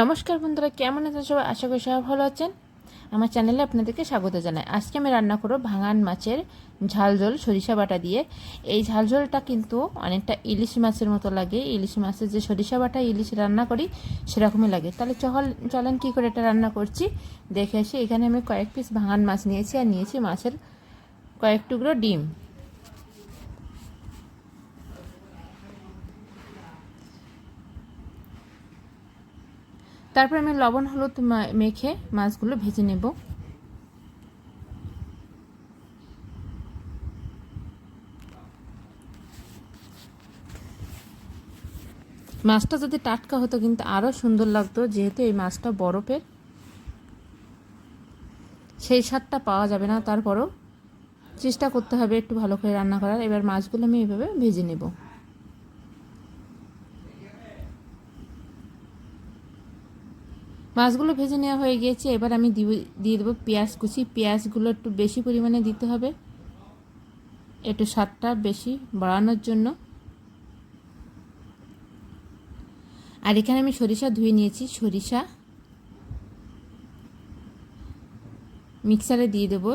নমস্কার বন্ধুরা, কেমন আছেন সবাই? আশা করি সবাই ভালো আছেন। আমার চ্যানেলে আপনাদেরকে স্বাগত জানাই। আজকে আমি রান্না করব ভাঙান মাছের ঝাল ঝোল, সরিষা বাটা দিয়ে। এই ঝাল ঝোলটা কিন্তু অনেকটা ইলিশ মাছের মতো লাগে। ইলিশ মাছের যে সরিষা বাটা, ইলিশ রান্না করি, সেরকমই লাগে। তাহলে চল চলেন কী করে এটা রান্না করছি? দেখে আসি। এখানে আমি কয়েক পিস ভাঙান মাছ নিয়েছি আর নিয়েছি মাছের কয়েক টুকরো ডিম। তারপর আমি লবণ, হলুদ মেখে মাছগুলো ভেজে নেব। মাছটা যদি টাটকা হতো কিন্তু আরও সুন্দর লাগতো, যেহেতু এই মাছটা বরফের। সেই স্বাদটা পাওয়া যাবে না, তারপরও চেষ্টা করতে হবে একটু ভালো করে রান্না করার। এবার মাছগুলো আমি এইভাবে ভেজে নেব। মাছগুলো ভেজে নেওয়া হয়ে গিয়েছে, এবার আমি দিয়ে দেবো পেঁয়াজ কুচি। পেঁয়াজগুলো একটু বেশি পরিমাণে দিতে হবে, একটু স্বাদটা বেশি বাড়ানোর জন্য। আর এখানে আমি সরিষা ধুয়ে নিয়েছি, সরিষা মিক্সারে দিয়ে দেবো।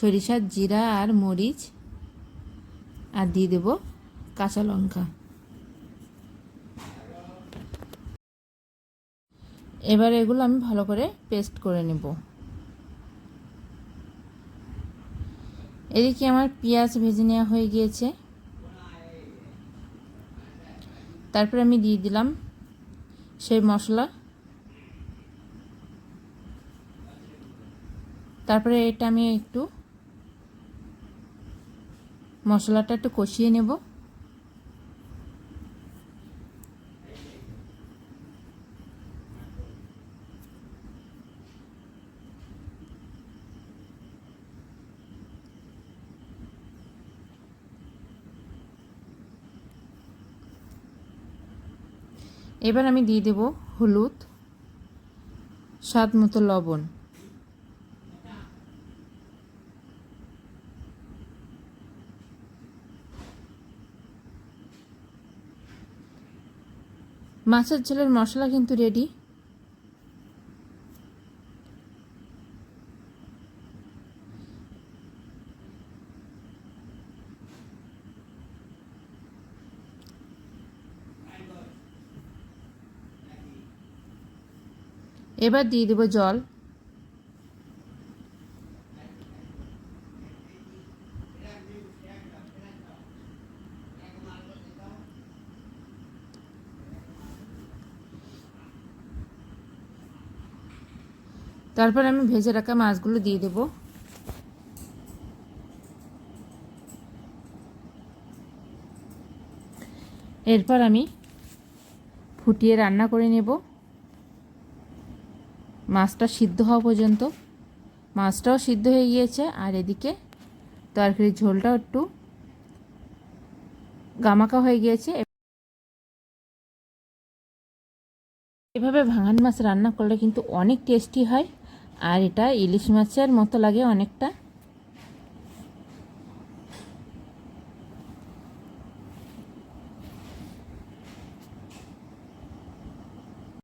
সরিষা জিরা আর মরিচ, আর দিয়ে দেবো কাঁচা লঙ্কা। এবার এগুলো আমি ভালো করে পেস্ট করে নেব। এদিকে আমার পেঁয়াজ ভেজে নেওয়া হয়ে গিয়েছে। তারপরে আমি দিয়ে দিলাম সেই মশলা। তারপরে এটা আমি একটু মশলাটা একটু কষিয়ে নেব। এবার আমি দিয়ে দেব হলুদ স্বাদ মতো লবণ। মাছের ঝোলের মশলা কিন্তু রেডি এবার দিয়ে দেবো জল। তারপর আমি ভেজে রাখা মাছগুলো দিয়ে দেব। এরপর আমি ফুটিয়ে রান্না করে নেব। মাছটা সিদ্ধ হওয়া পর্যন্ত। মাছটাও সিদ্ধ হয়ে গিয়েছে, আর এদিকে তরকারির ঝোলটাও একটু গামাকা হয়ে গিয়েছে। এভাবে ভাঙান মাছ রান্না করলে কিন্তু অনেক টেস্টি হয়, আর এটা ইলিশ মাছের মতো লাগে অনেকটা।